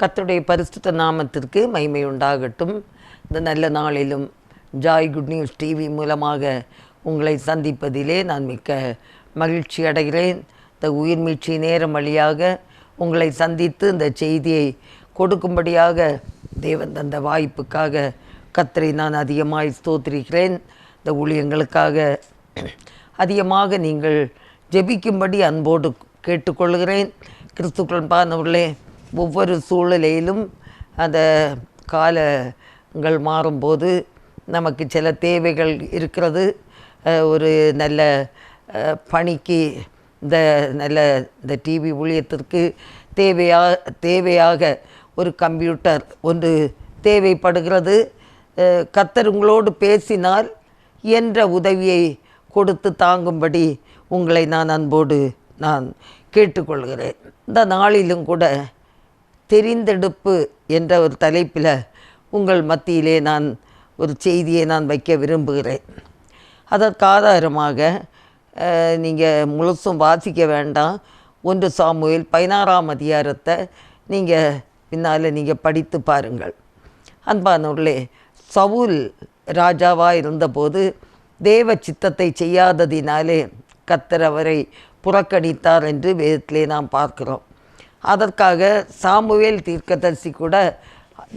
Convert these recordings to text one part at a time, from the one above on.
கத்துடைய பரிசுத்த நாமத்திற்கு மகிமை உண்டாகட்டும். இந்த நல்ல நாளிலும் ஜாய் குட் நியூஸ் டிவி மூலமாக உங்களை சந்திப்பதிலே நான் மிக்க மகிழ்ச்சி அடைகிறேன். இந்த உயிர் மீட்சி நேரம் வழியாக உங்களை சந்தித்து இந்த செய்தியை கொடுக்கும்படியாக தேவன் தந்த வாய்ப்புக்காக கத்தரை நான் அதிகமாய் ஸ்தோத்திரிக்கிறேன். இந்த ஊழியங்களுக்காக அதிகமாக நீங்கள் ஜெபிக்கும்படி அன்போடு கேட்டுக்கொள்கிறேன். கிறிஸ்துக்கள் பானவர்களே ஒவ்வொரு சூழ்நிலையிலும் அந்த காலங்கள் மாறும்போது நமக்கு சில தேவைகள் இருக்கிறது. ஒரு நல்ல பணிக்கு இந்த நல்ல இந்த டிவி ஊழியத்திற்கு தேவையாக தேவையாக ஒரு கம்ப்யூட்டர் ஒன்று தேவைப்படுகிறது. கத்தருங்களோடு உங்களோடு பேசினால் என்ற உதவியை கொடுத்து தாங்கும்படி உங்களை நான் அன்போடு நான் கேட்டுக்கொள்கிறேன். இந்த நாளிலும் கூட தெரிந்தெடுப்பு என்ற ஒரு தலைப்பில் உங்கள் மத்தியிலே நான் ஒரு செய்தியை நான் வைக்க விரும்புகிறேன். அதற்கு ஆதாரமாக நீங்கள் முழுசும் வாசிக்க வேண்டாம். ஒன்று சாமுவேல் பதினாறாம் அதிகாரத்தை நீங்கள் பின்னால் நீங்கள் படித்து பாருங்கள். அன்பானவர்களே சவுல் ராஜாவாக இருந்தபோது தேவ சித்தத்தை செய்யாததினாலே கத்தர் அவரை புறக்கணித்தார் என்று வேதத்திலே நாம் பார்க்கிறோம். அதற்காக சாமுவேல் தீர்க்கதரிசி கூட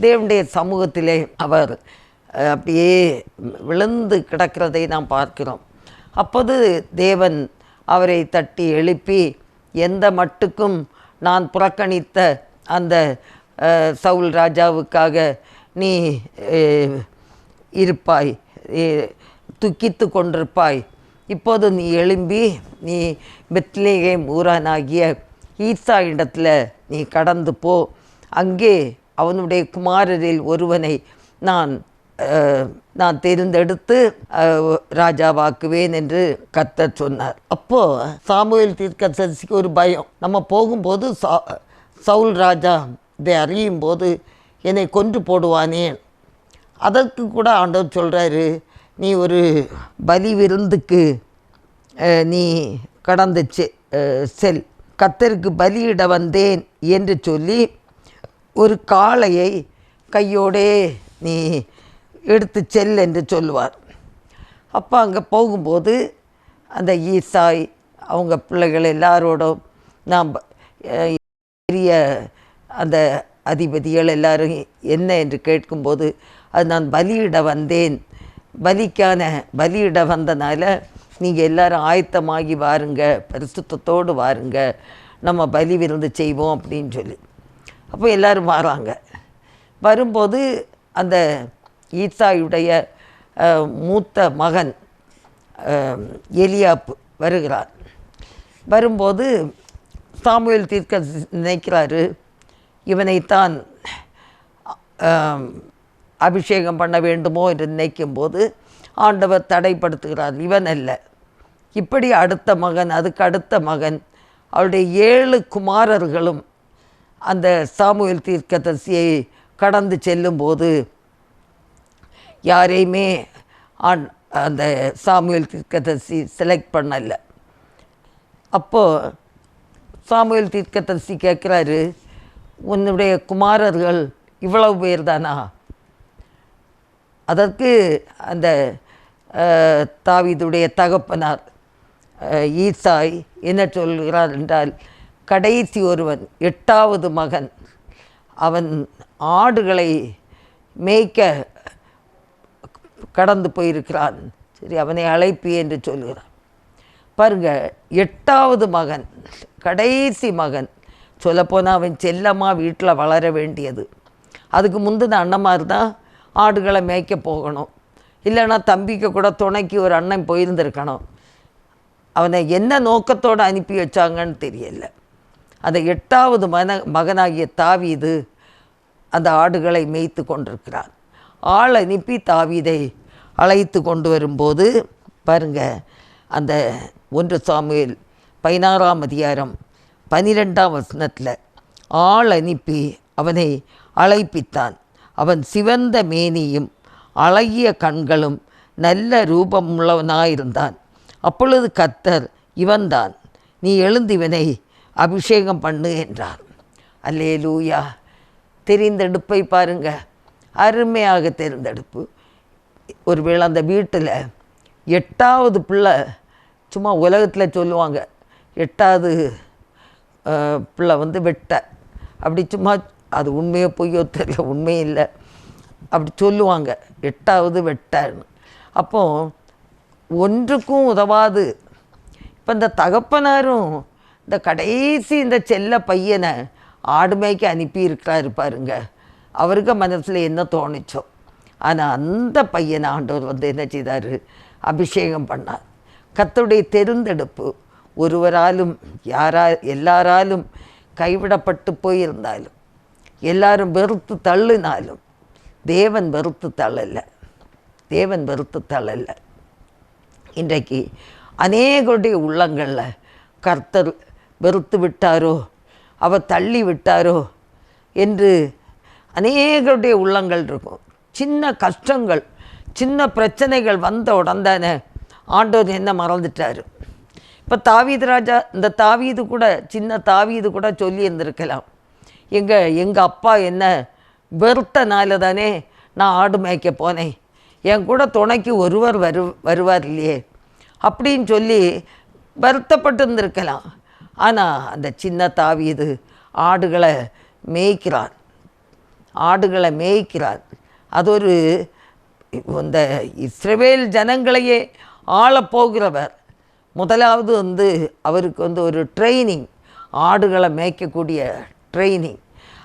தேவனுடைய சமூகத்திலே அவர் அப்படியே விழுந்து கிடக்கிறதை நாம் பார்க்கிறோம். அப்போது தேவன் அவரை தட்டி எழுப்பி எந்த மட்டுக்கும் நான் புறக்கணித்த அந்த சவுல் ராஜாவுக்காக நீ இருப்பாய் துக்கித்து கொண்டிருப்பாய். இப்போது நீ எழும்பி நீ பெத்லேகேம் ஊரானாகிய ஈசா இடத்துல நீ கடந்து போ. அங்கே அவனுடைய குமாரரில் ஒருவனை நான் நான் தேர்ந்தெடுத்து ராஜாவாக்குவேன் என்று கர்த்தர் சொன்னார். அப்போது சாமுவேல் தீர்க்கதரிசிக்கு ஒரு பயம். நம்ம போகும்போது சா சவுல் ராஜா இதை அறியும் போது என்னை கொன்று போடுவானே. அதற்கு கூட ஆண்டவர் சொல்கிறாரு நீ ஒரு பலி விருந்துக்கு நீ கடந்துச்சு செல். கத்தருக்கு பலியிட வந்தேன் என்று சொல்லி ஒரு காளையை கையோடே நீ எடுத்து செல் என்று சொல்லுவார். அப்போ அங்கே போகும்போது அந்த ஈசாய் அவங்க பிள்ளைகள் எல்லாரோடும் நாம் பெரிய அந்த அதிபதிகள் எல்லாரும் என்ன என்று கேட்கும்போது அது நான் பலியிட வந்தேன். பலிக்கான பலியிட வந்தனால நீங்கள் எல்லாரும் ஆயத்தமாகி வாருங்க பரிசுத்தத்தோடு வாருங்க. நம்ம பலி விருந்து செய்வோம் அப்படின்னு சொல்லி. அப்போ எல்லாரும் வராங்க. வரும்போது அந்த ஈசாயுடைய மூத்த மகன் எலியாப்பு வருகிறார். வரும்போது சாமுவேல் தீர்க்க நினைக்கிறாரு இவனைத்தான் அபிஷேகம் பண்ண வேண்டுமோ? என்று நினைக்கும்போது ஆண்டவர் தடைப்படுத்துகிறார். இவன் அல்ல. இப்படி அடுத்த மகன் அதுக்கு அடுத்த மகன். அவருடைய ஏழு குமாரர்களும் அந்த சாமுவேல் தீர்க்கதரிசியை கடந்து செல்லும்போது யாரையுமே ஆண் அந்த சாமுவேல் தீர்க்கதரிசி செலக்ட் பண்ணல. அப்போது சாமுவேல் தீர்க்கதரிசி கேட்குறாரு உன்னுடைய குமாரர்கள் இவ்வளவு பேர் தானா அதற்கு அந்த தாவிதுடைய தகப்பனார் ஈசாய் என்ன சொல்கிறார் என்றால் கடைசி ஒருவன் எட்டாவது மகன் அவன் ஆடுகளை மேய்க்க கடந்து போயிருக்கிறான். சரி அவனை அழைப்பி என்று சொல்கிறான் பாருங்க எட்டாவது மகன் கடைசி மகன். சொல்லப்போனால் அவன் செல்லமாக வீட்டில் வளர வேண்டியது. அதுக்கு முந்தின அண்ணமார் தான் ஆடுகளை மேய்க்க போகணும். இல்லைன்னா தம்பிக்கு கூட துணைக்கு ஒரு அண்ணன் போயிருந்திருக்கணும். அவனை என்ன நோக்கத்தோடு அனுப்பி வச்சாங்கன்னு தெரியல. அந்த எட்டாவது மன மகனாகிய தாவீது அந்த ஆடுகளை மேய்த்து கொண்டிருக்கிறான். ஆள் அனுப்பி தாவீதை அழைத்து கொண்டு வரும்போது பாருங்க அந்த ஒன்று சாமியில் பதினாறாம் அதிகாரம் பனிரெண்டாம் வசனத்தில் ஆள் அனுப்பி அவனை அழைப்பித்தான். அவன் சிவந்த மேனியும் அழகிய கண்களும் நல்ல ரூபமுள்ளவனாயிருந்தான். அப்பொழுது கத்தர் இவன்தான் நீ எழுந்து இவனை அபிஷேகம் பண்ணு என்றார். அல்லே லூயா தெரிந்தெடுப்பை பாருங்க. அருமையாக தெரிந்தெடுப்பு. ஒருவேளை அந்த வீட்டில் எட்டாவது பிள்ளை சும்மா உலகத்தில் சொல்லுவாங்க எட்டாவது பிள்ளை வந்து வெட்ட. அப்படி சும்மா அது உண்மையோ பொய்யோ தெரியல உண்மையே இல்லை. அப்படி சொல்லுவாங்க எட்டாவது வெட்டன்னு. அப்போது ஒன்றுக்கும் உதவாது. இப்போ இந்த தகப்பனாரும் இந்த கடைசி இந்த செல்ல பையனை ஆடு மேய்க்க அனுப்பியிருக்கிறாரு பாருங்க. அவருக்கு மனசில் என்ன தோணுச்சோ. ஆனால் அந்த பையனை ஆண்டவர் வந்து என்ன செய்தார்? அபிஷேகம் பண்ணார். கர்த்தருடைய தெரிந்தெடுப்பு ஒருவராலும் யாரா எல்லாராலும் கைவிடப்பட்டு போயிருந்தாலும் எல்லாரும் வெறுத்து தள்ளினாலும் தேவன் வெறுத்து தள்ளலை. தேவன் வெறுத்து தள்ளலை. இன்றைக்கு அநேகருடைய உள்ளங்களில் கர்த்தர் வெறுத்து விட்டாரோ அவர் தள்ளி விட்டாரோ என்று அநேகருடைய உள்ளங்கள் இருக்கும். சின்ன கஷ்டங்கள் சின்ன பிரச்சனைகள் வந்த உடன்தானே ஆண்டோர் என்ன மறந்துட்டாரு. இப்போ தாவீது ராஜா இந்த தாவீது கூட சின்ன தாவீது கூட சொல்லி இருந்திருக்கலாம். எங்கள் எங்கள் அப்பா என்ன வெறுத்தனால தானே நான் ஆடு மேய்க்க போனேன். என் கூட துணைக்கு ஒருவர் வரு வருவார் இல்லையே. அப்படின்னு சொல்லி வருத்தப்பட்டு இருந்திருக்கலாம் ஆனால் அந்த சின்ன தாவீது ஆடுகளை மேய்க்கிறார். ஆடுகளை மேய்க்கிறார். அது ஒரு இந்த இஸ்ரவேல் ஜனங்களையே ஆளப் போகிறவர். முதலாவது வந்து அவருக்கு வந்து ஒரு ட்ரைனிங் ஆடுகளை மேய்க்கக்கூடிய ட்ரைனிங்.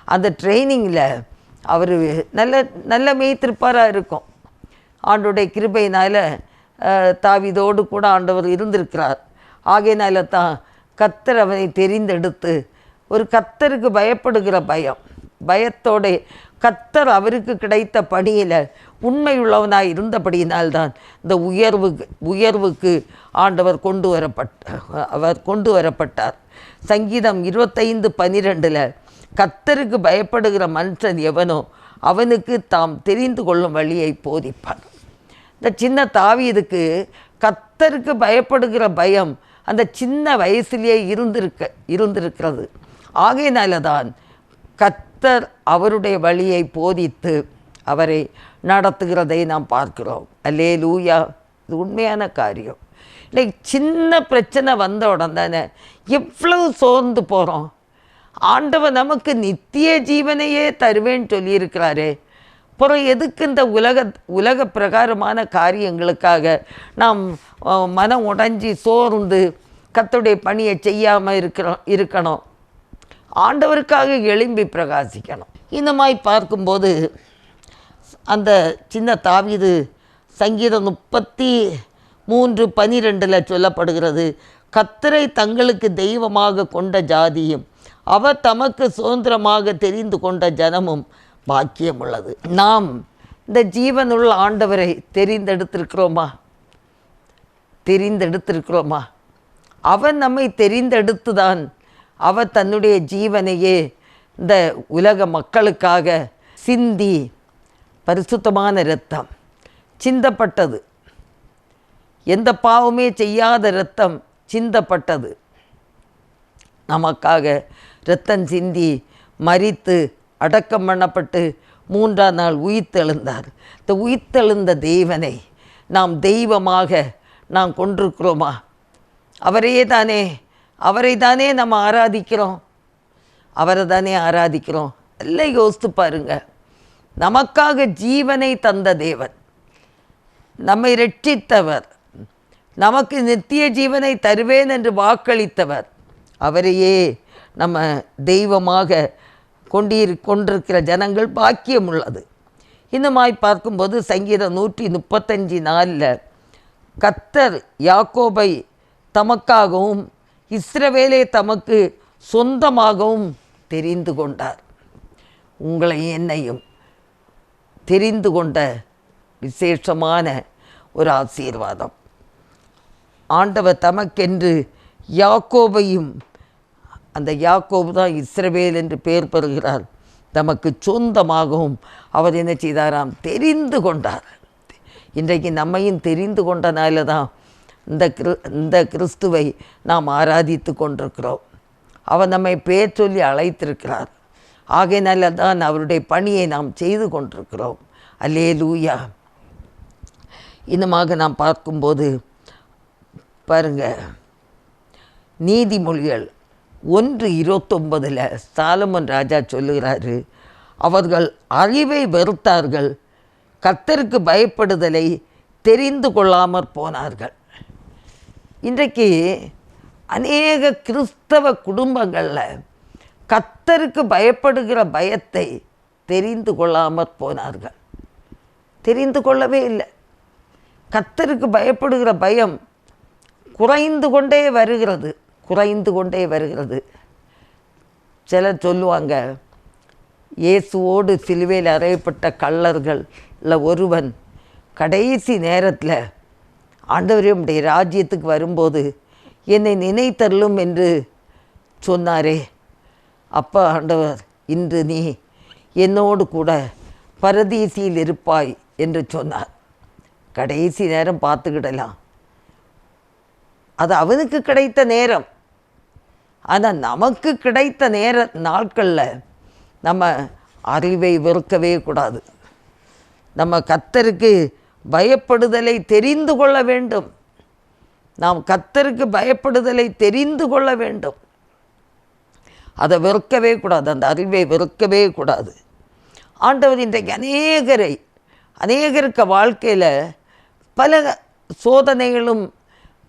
அந்த ட்ரைனிங்கில் அவர் நல்ல நல்ல மேய்த்திருப்பாராக இருக்கும். ஆண்டுடைய கிருபையினால் தாவிதோடு கூட ஆண்டவர் இருந்திருக்கிறார். ஆகையினால தான் கத்தர் அவனை தெரிந்தெடுத்து ஒரு கத்தருக்கு பயப்படுகிற பயம் பயத்தோட கத்தர் அவருக்கு கிடைத்த பணியில் உண்மையுள்ளவனாக இருந்தபடியினால்தான் இந்த உயர்வுக்கு உயர்வுக்கு ஆண்டவர் கொண்டு வரப்பட்ட அவர் கொண்டு வரப்பட்டார். சங்கீதம் இருபத்தைந்து பன்னிரெண்டில் கத்தருக்கு பயப்படுகிற மனுஷன் எவனோ அவனுக்கு தாம் தெரிந்து கொள்ளும் வழியை போதிப்பார். இந்த சின்ன தாவீதுக்கு கத்தருக்கு பயப்படுகிற பயம் அந்த சின்ன வயசுலேயே இருந்திருக்க இருந்திருக்கிறது. ஆகையினால தான் கத்தர் அவருடைய வழியை போதித்து அவரை நடத்துகிறதை நாம் பார்க்கிறோம். அல்லே லூயா இது உண்மையான காரியம். இல்லை சின்ன பிரச்சனை வந்த உடனே எவ்வளவு சோர்ந்து போகிறோம் ஆண்டவன் நமக்கு நித்திய ஜீவனையே தருவேன்னு சொல்லியிருக்கிறாரே. அப்புறம் எதுக்கு இந்த உலக உலக பிரகாரமான காரியங்களுக்காக நாம் மனம் உடைஞ்சி சோர்ந்து கத்துடைய பணியை செய்யாமல் இருக்கிறோம் இருக்கணும். ஆண்டவருக்காக எழும்பி பிரகாசிக்கணும். இந்த மாதிரி பார்க்கும்போது அந்த சின்ன தாவிது சங்கீதம் முப்பத்தி மூன்று பனிரெண்டில் சொல்லப்படுகிறது கத்தரை தங்களுக்கு தெய்வமாக கொண்ட ஜாதியும் அவர் தமக்கு சுதந்திரமாக தெரிந்து கொண்ட ஜனமும் பாக்கியம் உள்ளது நாம் இந்த ஜீவனுள்ள ஆண்டவரை தெரிந்தெடுத்திருக்கிறோமா? தெரிந்தெடுத்திருக்கிறோமா? அவன் நம்மை தெரிந்தெடுத்துதான் அவர் தன்னுடைய ஜீவனையே இந்த உலக மக்களுக்காக சிந்தி பரிசுத்தமான இரத்தம் சிந்தப்பட்டது. எந்த பாவமே செய்யாத இரத்தம் சிந்தப்பட்டது. நமக்காக இரத்தம் சிந்தி மரித்து அடக்கம் பண்ணப்பட்டு மூன்றாம் நாள் உயிர்த்தெழுந்தார். இந்த உயிர்த்தெழுந்த தேவனை நாம் தெய்வமாக நாம் கொண்டிருக்கிறோமா அவரையே தானே அவரை தானே நம்ம ஆராதிக்கிறோம்? அவரை தானே ஆராதிக்கிறோம்? எல்லாம் யோசித்து பாருங்க. நமக்காக ஜீவனை தந்த தேவன் நம்மை ரட்சித்தவர் நமக்கு நித்திய ஜீவனை தருவேன் என்று வாக்களித்தவர். அவரையே நம்ம தெய்வமாக கொண்டிரு கொண்டிருக்கிற ஜனங்கள் பாக்கியம் உள்ளது. இன்னுமாய் பார்க்கும்போது சங்கீதம் நூற்றி முப்பத்தஞ்சு நாலில் கத்தர் யாக்கோபை தமக்காகவும் இஸ்ரவேலே தமக்கு சொந்தமாகவும் தெரிந்து கொண்டார். உங்களை என்னையும் தெரிந்து கொண்ட விசேஷமான ஒரு ஆசீர்வாதம். ஆண்டவர் தமக்கென்று யாக்கோபையும் அந்த யாக்கோபு தான் இஸ்ரவேல் என்று பெயர் பெறுகிறார். தமக்கு சொந்தமாகவும் அவர் என்ன செய்தாராம்? தெரிந்து கொண்டார். இன்றைக்கு நம்மையும் தெரிந்து கொண்டனால தான் இந்த கிரு இந்த கிறிஸ்துவை நாம் ஆராதித்து கொண்டிருக்கிறோம். அவர் நம்மை பெயர் சொல்லி அழைத்திருக்கிறார். ஆகையினால தான் அவருடைய பணியை நாம் செய்து கொண்டிருக்கிறோம். அல்லே லூயா இன்னமாக நாம் பார்க்கும்போது பாருங்க நீதிமொழிகள் ஒன்று இருபத்தொன்பதில் சாலமன் ராஜா சொல்லுகிறாரு அவர்கள் அறிவை வெறுத்தார்கள் கத்தருக்கு பயப்படுதலை தெரிந்து கொள்ளாமற் போனார்கள். இன்றைக்கு அநேக கிறிஸ்தவ குடும்பங்களில் கத்தருக்கு பயப்படுகிற பயத்தை தெரிந்து கொள்ளாமற் போனார்கள். தெரிந்து கொள்ளவே இல்லை. கத்தருக்கு பயப்படுகிற பயம் குறைந்து கொண்டே வருகிறது. குறைந்து கொண்டே வருகிறது. சிலர் சொல்லுவாங்க இயேசுவோடு சிலுவையில் அறையப்பட்ட கள்ளர்களில் ஒருவன் கடைசி நேரத்தில் ஆண்டவரே ராஜ்யத்துக்கு வரும்போது என்னை நினைத்தருளும் என்று சொன்னாரே. அப்பா ஆண்டவர் இன்று நீ என்னோடு கூட பரதீசியில் இருப்பாய் என்று சொன்னார். கடைசி நேரம் பார்த்துக்கிடலாம். அது அவனுக்கு கிடைத்த நேரம். ஆனால் நமக்கு கிடைத்த நேர நாட்களில் நம்ம அறிவை வெறுக்கவே கூடாது. நம்ம கத்தருக்கு பயப்படுதலை தெரிந்து கொள்ள வேண்டும். நாம் கத்தருக்கு பயப்படுதலை தெரிந்து கொள்ள வேண்டும். அதை வெறுக்கவே கூடாது அந்த அறிவை வெறுக்கவே கூடாது. ஆண்டவர் இன்றைக்கு அநேகரை அநேகருக்கு வாழ்க்கையில் பல சோதனைகளும்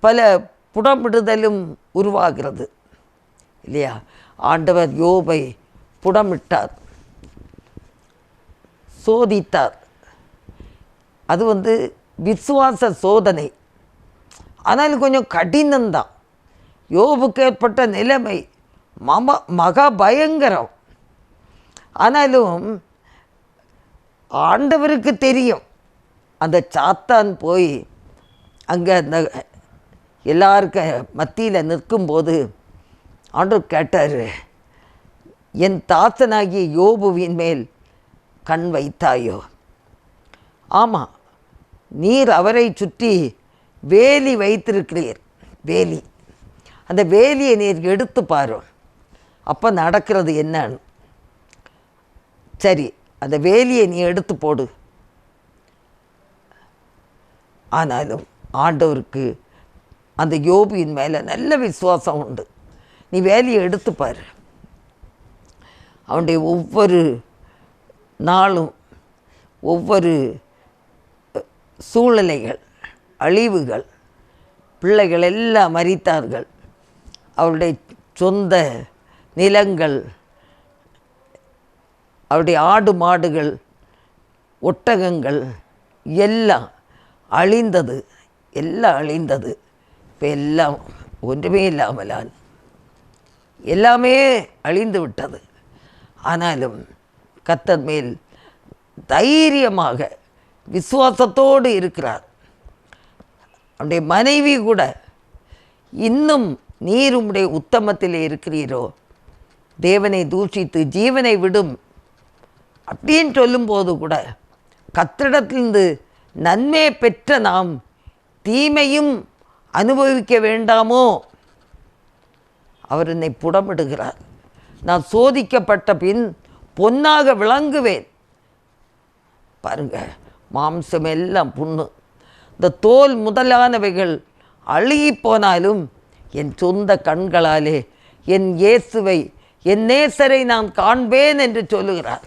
பல புடமிடுதலும் உருவாகிறது. இல்லையா? ஆண்டவர் யோபை புடமிட்டார். சோதித்தார். அது வந்து விசுவாச சோதனை. ஆனால் கொஞ்சம் கடினம்தான். யோபுக்கு ஏற்பட்ட நிலைமை மம மகா பயங்கரம் ஆனாலும் ஆண்டவருக்கு தெரியும். அந்த சாத்தான் போய் அங்கே அந்த எல்லாருக்க மத்தியில் நிற்கும்போது ஆண்டவர் கேட்டார் என் தாத்தனாகிய யோபுவின் மேல் கண் வைத்தாயோ? ஆமாம் நீர் அவரை சுற்றி வேலி வைத்திருக்கிறீர். வேலி. அந்த வேலியை நீர் எடுத்து பாரு அப்போ நடக்கிறது என்னன்னு. சரி அந்த வேலியை நீ எடுத்து போடு. ஆனாலும் ஆண்டவருக்கு அந்த யோபியின் மேலே நல்ல விசுவாசம் உண்டு. நீ வேலையை எடுத்துப்பார் அவனுடைய ஒவ்வொரு நாளும் ஒவ்வொரு சூழ்நிலைகள் அழிவுகள் பிள்ளைகள் எல்லாம் மறித்தார்கள். அவருடைய சொந்த நிலங்கள் அவருடைய ஆடு மாடுகள் ஒட்டகங்கள் எல்லாம் அழிந்தது எல்லாம் அழிந்தது. இப்போ எல்லாம் ஒன்றுமே இல்லாமலான் எல்லாமே அழிந்து விட்டது. ஆனாலும் கத்தர் மேல் தைரியமாக விசுவாசத்தோடு இருக்கிறார். அவனுடைய மனைவி கூட இன்னும் நீர் உம்முடைய உத்தமத்தில் இருக்கிறீரோ? தேவனை தூஷித்து ஜீவனை விடும். அப்படின்னு சொல்லும்போது கூட கத்திடத்திலிருந்து நன்மை பெற்ற நாம் தீமையும் அனுபவிக்க வேண்டாமோ? அவர் என்னை புடமிடுகிறார். நான் சோதிக்கப்பட்ட பின் பொன்னாக விளங்குவேன். பாருங்க மாம்சம் எல்லாம் புண்ணு. இந்த தோல் முதலானவைகள் அழுகி போனாலும் என் சொந்த கண்களாலே என் இயேசுவை என் நேசரை நான் காண்பேன் என்று சொல்லுகிறார்.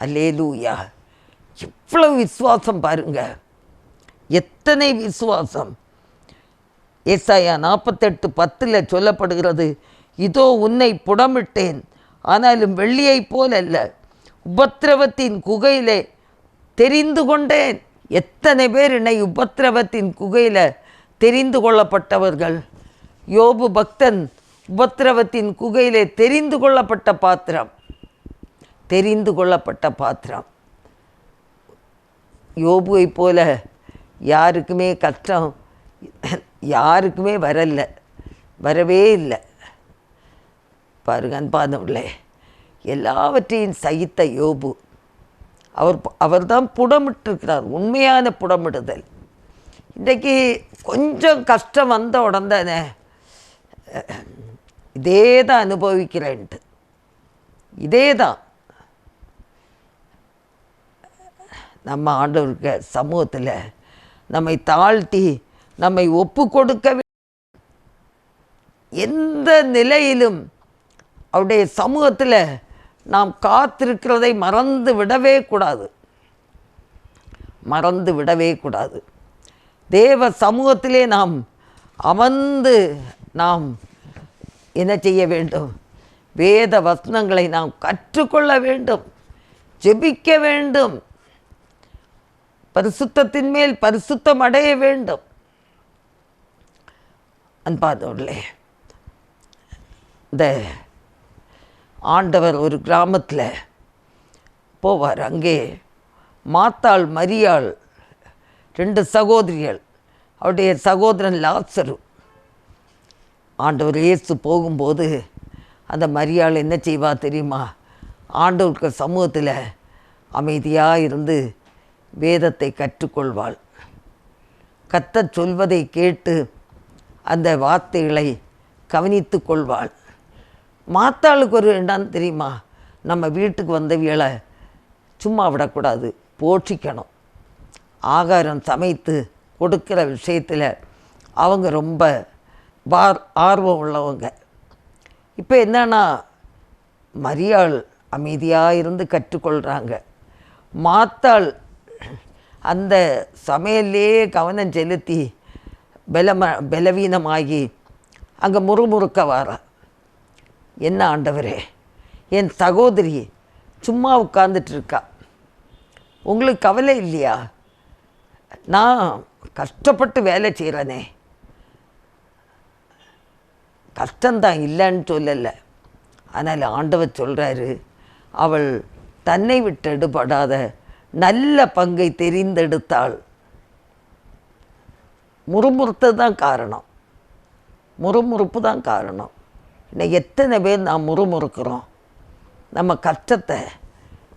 அல்லேலூயா. எவ்வளவு விசுவாசம் பாருங்க. எத்தனை விசுவாசம். எஸ்ஐயா நாற்பத்தெட்டு பத்தில் சொல்லப்படுகிறது இதோ உன்னை புடமிட்டேன். ஆனாலும் வெள்ளியைப் போல் அல்ல உபத்திரவத்தின் குகையிலே தெரிந்து கொண்டேன். எத்தனை பேர் என்னை உபத்திரவத்தின் குகையில் தெரிந்து கொள்ளப்பட்டவர்கள்? யோபு பக்தன் உபத்திரவத்தின் குகையிலே தெரிந்து கொள்ளப்பட்ட பாத்திரம். தெரிந்து கொள்ளப்பட்ட பாத்திரம். யோபுவை போல யாருக்குமே கஷ்டம் யாருக்குமே வரல. வரவே இல்லை. பாருங்க அன்பானவர்களே எல்லாவற்றையும் சகித்த யோபு. அவர் அவர்தான் புடமிட்டிருக்கிறார் உண்மையான புடமிடுதல். இன்றைக்கு கொஞ்சம் கஷ்டம் வந்த உடனே இதே தான் அனுபவிக்கிறேன்ட்டு. இதே தான் நம்ம ஆண்டவருக்கு சமூகத்தில் நம்மை தாழ்த்தி நம்மை ஒப்பு கொடுக்க எந்த நிலையிலும் அவருடைய சமூகத்தில் நாம் காத்திருக்கிறதை மறந்து விடவே கூடாது. மறந்து விடவே கூடாது. தேவ சமூகத்திலே நாம் அமர்ந்து நாம் என்ன செய்ய வேண்டும்? வேத வசனங்களை நாம் கற்றுக்கொள்ள வேண்டும். ஜெபிக்க வேண்டும். பரிசுத்தத்தின் மேல் பரிசுத்தம் அடைய வேண்டும். அன்பாதவர்களே இந்த ஆண்டவர் ஒரு கிராமத்தில் போவார். அங்கே மாத்தாள் மரியாள் ரெண்டு சகோதரிகள் அவருடைய சகோதரன் லாசரு. ஆண்டவர் இயேசு போகும்போது அந்த மரியாள் என்ன செய்வா தெரியுமா? ஆண்டவருக்கு சமூகத்தில் அமைதியாக இருந்து வேதத்தை கற்றுக்கொள்வாள். கத்தச் சொல்வதை கேட்டு அந்த வார்த்தைகளை கவனித்து கொள்வாள். மாத்தாளுக்கு ஒரு என்னன்னு தெரியுமா? நம்ம வீட்டுக்கு வந்தவியலை சும்மா விடக்கூடாது போற்றிக்கணும். ஆகாரம் சமைத்து கொடுக்குற விஷயத்தில் அவங்க ரொம்ப பார் ஆர்வம் உள்ளவங்க. இப்போ என்னன்னா மரியாள் அமைதியாக இருந்து கற்றுக்கொள்கிறாங்க மாத்தாள் அந்த சமையல்லே கவனம் செலுத்தி பலம பலவீனமாகி அங்கே முறுமுறுக்க வாரா என்ன ஆண்டவரே என் சகோதரி சும்மா உட்கார்ந்துட்டு இருக்கா உங்களுக்கு கவலை இல்லையா? நான் கஷ்டப்பட்டு வேலை செய்கிறேனே. கஷ்டந்தான் இல்லைன்னு சொல்லலை. ஆனால் ஆண்டவர் சொல்கிறாரு அவள் தன்னை விட்டு எடுபடாத நல்ல பங்கை தெரிந்தெடுத்தாள். முறுமுறுத்து தான் காரணம். முறுமுறுப்பு தான் காரணம். இன்னும் எத்தனை பேர் நாம் முறுமுறுக்கிறோம்? நம்ம கஷ்டத்தை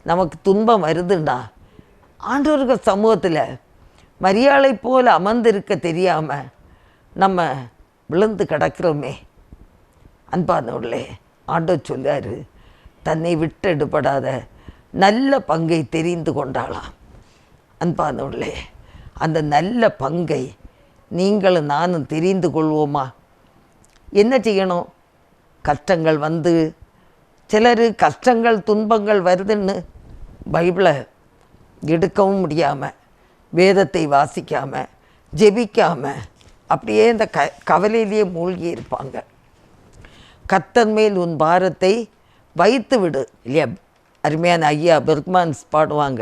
நமக்கு துன்பம் வருதுன்னா ஆண்டவருக்கு சமூகத்தில் மரியாதை போல் அமர்ந்திருக்க தெரியாமல் நம்ம விழுந்து கிடக்கிறோமே. அன்பானவர்களே ஆண்டவர் சொல்லாரு தன்னை விட்டு எடுபடாத நல்ல பங்கை தெரிந்து கொண்டாளாம். அன்பானவர்களே அந்த நல்ல பங்கை நீங்களும் நானும் தெரிந்து கொள்வோமா? என்ன செய்யணும்? கஷ்டங்கள் வந்து சிலர் கஷ்டங்கள் துன்பங்கள் வருதுன்னு பைபிளை எடுக்கவும் முடியாமல் வேதத்தை வாசிக்காமல் ஜெபிக்காமல் அப்படியே இந்த க கவலையிலேயே மூழ்கி இருப்பாங்க. கத்தன் மேல் உன் பாரத்தை வைத்து விடு இல்லையா? அருமையான ஐயா பெர்க்மான்ஸ் பாடுவாங்க.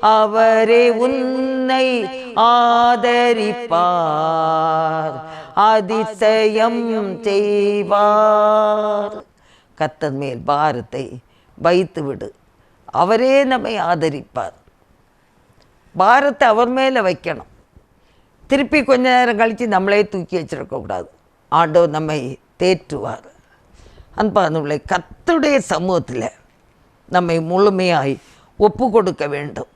அவரே உன்னை ஆதரிப்பார் அதிசயம் செய்வார். கத்தன் மேல் பாரத்தை வைத்து விடு அவரே நம்மை ஆதரிப்பார். பாரத்தை அவர் மேலே வைக்கணும். திருப்பி கொஞ்ச நேரம் கழித்து நம்மளே தூக்கி வச்சிருக்கக்கூடாது ஆண்டோ நம்மை தேற்றுவார். அன்பானவர்களை கத்துடைய சமூகத்தில் நம்மை முழுமையாய் ஒப்பு கொடுக்க வேண்டும்.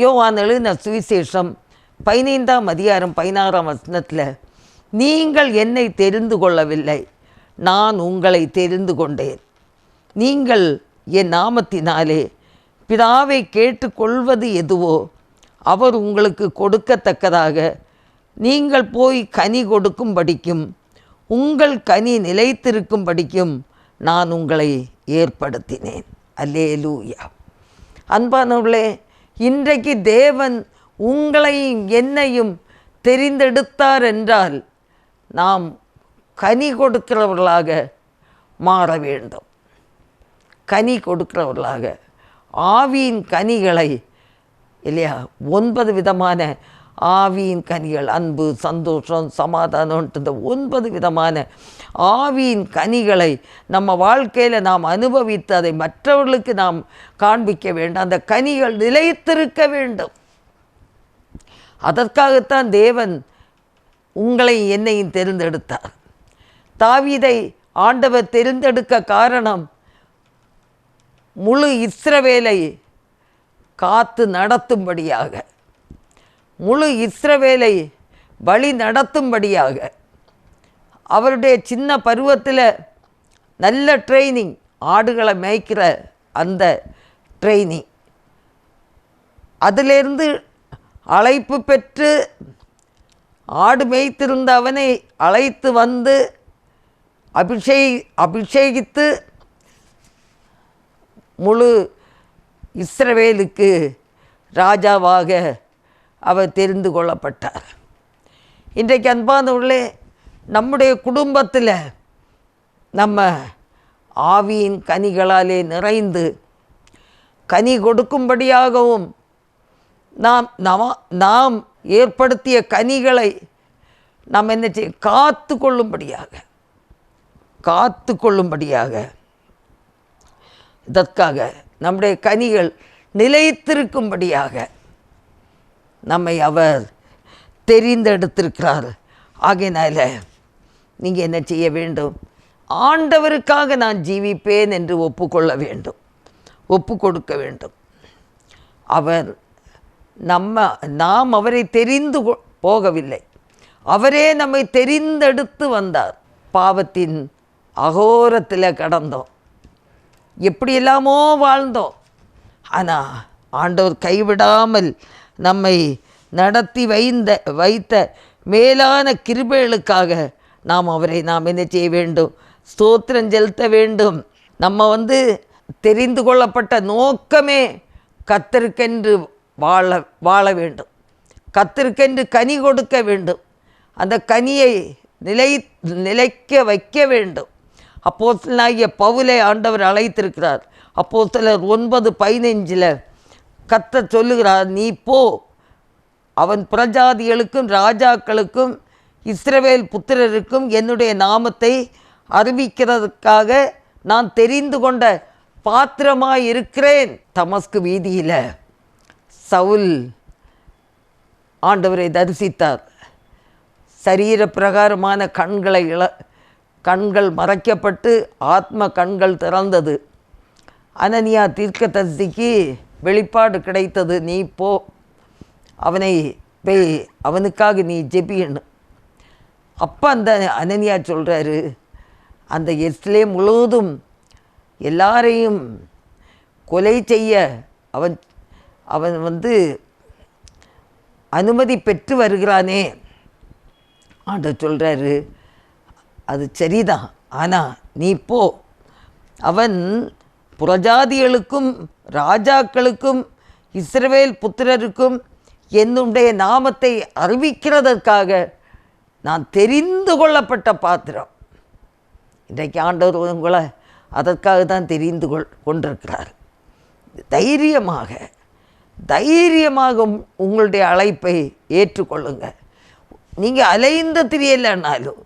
யோவான் எழுதின சுவிசேஷம் பதினைந்தாம் அதிகாரம் பதினாறாம் வசனத்தில் நீங்கள் என்னை தெரிந்து கொள்ளவில்லை நான் உங்களை தெரிந்து கொண்டேன். நீங்கள் என் நாமத்தினாலே பிதாவை கேட்டுக்கொள்வது எதுவோ அவர் உங்களுக்கு கொடுக்கத்தக்கதாக. நீங்கள் போய் கனி கொடுக்கும்படிக்கும் உங்கள் கனி நிலைத்திருக்கும்படிக்கும் நான் உங்களை ஏற்படுத்தினேன். அல்லேலூயா. அன்பானவர்களே இன்றைக்கு தேவன் உங்களையும் என்னையும் தெரிந்தெடுத்தார் என்றால் நாம் கனி கொடுக்கிறவர்களாக மாற வேண்டும். கனி கொடுக்கிறவர்களாக ஆவியின் கனிகளை இல்லையா ஒன்பது விதமான ஆவியின் கனிகள் அன்பு சந்தோஷம் சமாதானம்ன்ட்டு இந்த ஒன்பது விதமான ஆவியின் கனிகளை நம்ம வாழ்க்கையில் நாம் அனுபவித்து அதை மற்றவர்களுக்கு நாம் காண்பிக்க வேண்டும். அந்த கனிகள் நிலைத்திருக்க வேண்டும். அதற்காகத்தான் தேவன் உங்களை என்னையும் தேர்ந்தெடுத்தார். தாவிதை ஆண்டவர் தெரிந்தெடுக்க காரணம் முழு இஸ்ரவேலை காத்து நடத்தும்படியாக. முழு இஸ்ரவேலை வழி நடத்தும்படியாக அவருடைய சின்ன பருவத்தில் நல்ல ட்ரைனிங் ஆடுகளை மேய்க்கிற அந்த ட்ரைனிங் அதிலிருந்து அழைப்பு பெற்று ஆடு மேய்த்திருந்த அவனை அழைத்து வந்து அபிஷே அபிஷேகித்து முழு இஸ்ரவேலுக்கு ராஜாவாக அவர் தெரிந்து கொள்ளப்பட்டார். இன்றைக்கு அன்பானவர்களே நம்முடைய குடும்பத்தில் நம்ம ஆவியின் கனிகளாலே நிறைந்து கனி கொடுக்கும்படியாகவும் நாம் நம நாம் ஏற்படுத்திய கனிகளை நாம் என்ன செய்ய காத்து கொள்ளும்படியாக காத்து கொள்ளும்படியாக இதற்காக நம்முடைய கனிகள் நிலைத்திருக்கும்படியாக நம்மை அவர் தெரிந்தெடுத்திருக்கிறார். ஆகையினால நீங்கள் என்ன செய்ய வேண்டும்? ஆண்டவருக்காக நான் ஜீவிப்பேன் என்று ஒப்புக்கொள்ள வேண்டும். ஒப்பு கொடுக்க வேண்டும். அவர் நம்ம நாம் அவரை தெரிந்து கொ- போகவில்லை. அவரே நம்மை தெரிந்தெடுத்து வந்தார். பாவத்தின் அகோரத்தில் கடந்தோம். எப்படியெல்லாமோ வாழ்ந்தோம். ஆனால் ஆண்டவர் கைவிடாமல் நம்மை நடத்தி வைந்த வைத்த மேலான கிருபைகளுக்காக நாம் அவரை நாம் என்ன செய்ய வேண்டும்? ஸ்தோத்திரம் செலுத்த வேண்டும். நம்ம வந்து தெரிந்து கொள்ளப்பட்ட நோக்கமே கத்தருக்கென்று வாழ வாழ வேண்டும். கத்திற்கென்று கனி கொடுக்க வேண்டும். அந்த கனியை நிலை நிலைக்க வைக்க வேண்டும். அப்போஸ்தலனாகிய பவுலை ஆண்டவர் அழைத்திருக்கிறார். அப்போஸ்தலர் ஒன்பது பதினைஞ்சில் கத்தர் சொல்லுகிறார் நீ போ. அவன் பிரஜாதிகளுக்கும் ராஜாக்களுக்கும் இஸ்ரவேல் புத்திரருக்கும் என்னுடைய நாமத்தை அறிவிக்கிறதுக்காக நான் தெரிந்து கொண்ட பாத்திரமாக இருக்கிறேன் தமஸ்கு வீதியில் சவுல் ஆண்டவரை தரிசித்தார். சரீர பிரகாரமான கண்களை இழ கண்கள் மறைக்கப்பட்டு ஆத்ம கண்கள் திறந்தது. அனனியா தீர்க்கதரிசிக்கு வெளிப்பாடு கிடைத்தது நீ போ. அவனை போய் அவனுக்காக நீ ஜெபின்னு அப்போ அந்த அனனியா சொல்கிறாரு அந்த எஸ்லே முழுவதும் எல்லாரையும் கொலை செய்ய அவன் அவன் வந்து அனுமதி பெற்று வருகிறானே. ஆண்ட சொல்கிறாரு அது சரிதான். ஆனால் நீ போ. அவன் புறஜாதிகளுக்கும் ராஜாக்களுக்கும் இஸ்ரவேல் புத்திரருக்கும் என்னுடைய நாமத்தை அறிவிக்கிறதற்காக நான் தெரிந்து கொள்ளப்பட்ட பாத்திரம். இன்றைக்கு ஆண்டவர் உங்களை அதற்காக தான் தெரிந்து கொள் கொண்டிருக்கிறார். தைரியமாக தைரியமாக உங்களுடைய அழைப்பை ஏற்றுக்கொள்ளுங்க. நீங்கள் அலைந்த தெரியலைன்னாலும்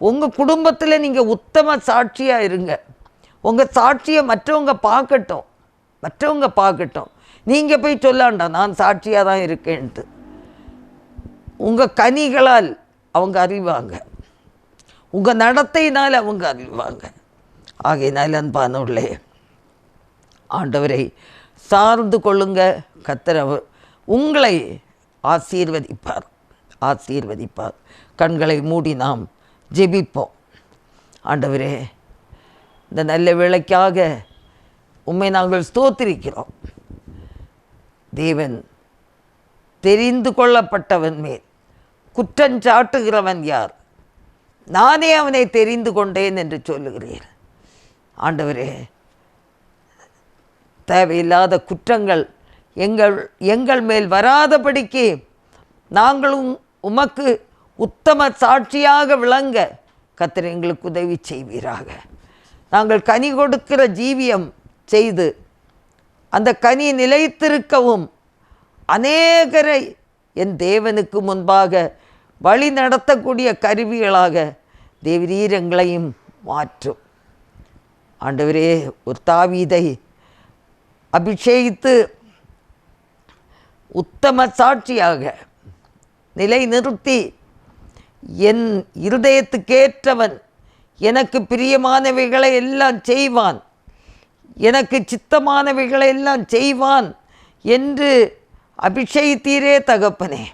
உங்கள் குடும்பத்தில் நீங்கள் உத்தம சாட்சியாக இருங்க. உங்கள் சாட்சியை மற்றவங்க பார்க்கட்டும். மற்றவங்க பார்க்கட்டும். நீங்கள் போய் சொல்லாண்டா நான் சாட்சியாக தான் இருக்கேன்ட்டு. உங்கள் கனிகளால் அவங்க அறிவாங்க. உங்கள் நடத்தையினால் அவங்க அறிவாங்க. ஆகையினால் அன்பானவர்களே ஆண்டவரை சார்ந்து கொள்ளுங்க. கத்திரவர் உங்களை ஆசீர்வதிப்பார். ஆசீர்வதிப்பார். கண்களை மூடி நாம் ஜெபிப்போம். ஆண்டவரே இந்த நல்ல வேலைக்காக உண்மை நாங்கள் ஸ்தோத்திரிக்கிறோம். தேவன் தெரிந்து கொள்ளப்பட்டவன் மேல் குற்றஞ்சாட்டுகிறவன் யார்? நானே அவனை தெரிந்து கொண்டேன் என்று சொல்லுகிறீர். ஆண்டவரே தேவையில்லாத குற்றங்கள் எங்கள் எங்கள் மேல் வராதபடிக்கு நாங்களும் உமக்கு உத்தம சாட்சியாக விளங்க கத்தர் எங்களுக்கு உதவி செய்வீராக. நாங்கள் கனி கொடுக்கிற ஜீவியம் செய்து அந்த கனி நிலைத்திருக்கவும் அநேகரை என் தேவனுக்கு முன்பாக வழி நடத்தக்கூடிய கருவிகளாக தேவரீரங்களையும் மாற்றும். ஆண்டவரே ஒரு தாவீதை அபிஷேகித்து உத்தம சாட்சியாக நிலைநிறுத்தி என் இருதயத்துக்கேற்றவன் எனக்கு பிரியமானவைகளை எல்லாம் செய்வான். எனக்கு சித்தமானவைகளை எல்லாம் செய்வான் என்று அபிஷேகித்தீரே தகப்பனே.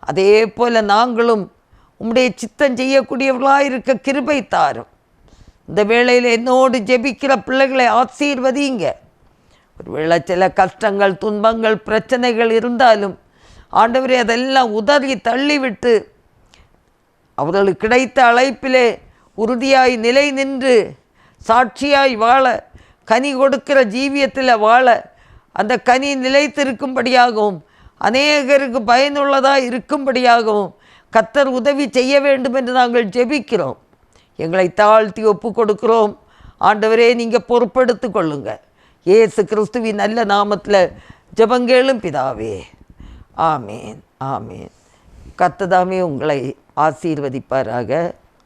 அதே போல் நாங்களும் உம்முடைய சித்தம் செய்யக்கூடியவர்களாக இருக்க கிருபை தாரும். இந்த வேளையில் என்னோடு ஜெபிக்கிற பிள்ளைகளை ஆசீர்வதிங்க ஒருவேளை சில கஷ்டங்கள் துன்பங்கள் பிரச்சனைகள் இருந்தாலும் ஆண்டவரே அதெல்லாம் உதறி தள்ளிவிட்டு அவர்களுக்கு கிடைத்த அழைப்பிலே உறுதியாய் நிலை நின்று சாட்சியாய் வாழ கனி கொடுக்கிற ஜீவியத்தில் வாழ அந்த கனி நிலைத்திருக்கும்படியாகவும் அநேகருக்கு பயனுள்ளதாக இருக்கும்படியாகவும் கத்தர் உதவி செய்ய வேண்டும் என்று நாங்கள் ஜெபிக்கிறோம். எங்களை தாழ்த்தி ஒப்பு கொடுக்கிறோம். ஆண்டவரே நீங்கள் பொறுப்படுத்து கொள்ளுங்க இயேசு கிறிஸ்துவின் நல்ல நாமத்தில் ஜெபங்கேளும் பிதாவே. ஆமேன் ஆமேன். கத்ததாமே உங்களை ஆசீர்வதிப்பாராக.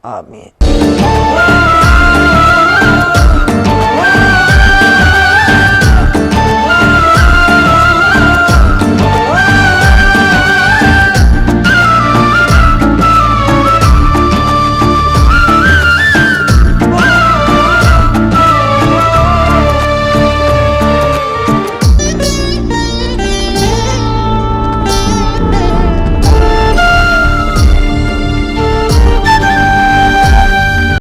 ஆமேன்.